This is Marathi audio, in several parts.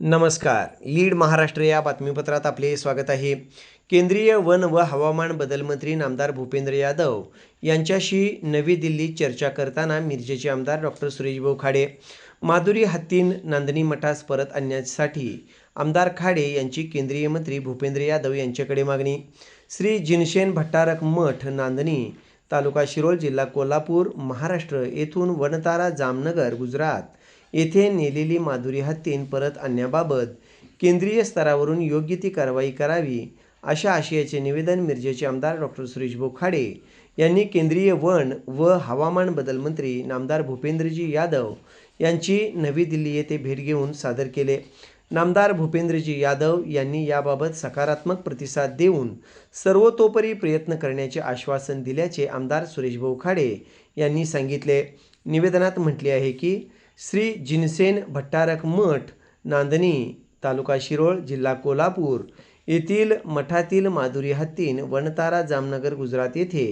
नमस्कार. लीड महाराष्ट्र या बातमीपत्रात आपले स्वागत आहे. केंद्रीय वन व हवामान बदल मंत्री नामदार भूपेंद्र यादव यांच्याशी नवी दिल्लीत चर्चा करताना मिरजेचे आमदार डॉक्टर सुरेशभाऊ खाडे माधुरी हत्तीन नांदणी मठास परत आणण्यासाठी आमदार खाडे यांची केंद्रीय मंत्री भूपेंद्र यादव यांच्याकडे मागणी. श्री जिनशेन भट्टारक मठ नांदणी तालुका शिरोळ जिल्हा कोल्हापूर महाराष्ट्र येथून वनतारा जामनगर गुजरात येथे नेलेली माधुरी हत्तीन परत आणण्याबाबत केंद्रीय स्तरावरून योग्य ती कारवाई करावी अशा आशयाचे निवेदन मिरजेचे आमदार डॉक्टर सुरेशभाऊ खाडे यांनी केंद्रीय वन व हवामान बदल मंत्री नामदार भूपेंद्रजी यादव यांची नवी दिल्ली येथे भेट घेऊन सादर केले. नामदार भूपेंद्रजी यादव यांनी याबाबत सकारात्मक प्रतिसाद देऊन सर्वतोपरी प्रयत्न करण्याचे आश्वासन दिल्याचे आमदार सुरेशभाऊ खाडे यांनी सांगितले. निवेदनात म्हटले आहे की श्री जिनसेन भट्टारक मठ नांदणी तालुका शिरोळ जिल्हा कोल्हापूर. येथील मठातील माधुरी हत्तीन वनतारा जामनगर गुजरात येथे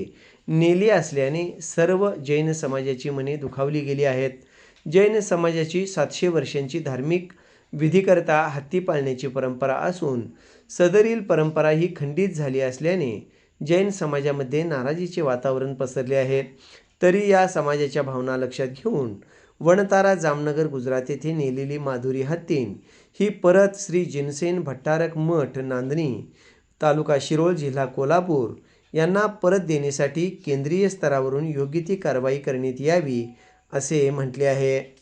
नेली असल्याने सर्व जैन समाजाची मने दुखावली गेली आहेत. जैन समाजाची सातशे वर्षांची धार्मिक विधीकरता हत्ती पाळण्याची परंपरा असून सदरील परंपरा ही खंडित झाली असल्याने जैन समाजामध्ये नाराजीचे वातावरण पसरले आहे. तरी या समाजाच्या भावना लक्षात घेऊन वनतारा जामनगर गुजरात येथे नेलेली माधुरी हत्तीन ही परत श्री जिनसेन भट्टारक मठ नांदणी तालुका शिरोळ जिल्हा कोल्हापूर. यांना परत देण्यासाठी केंद्रीय स्तरावरून योग्य ती कारवाई करण्यात यावी असे म्हटले आहे.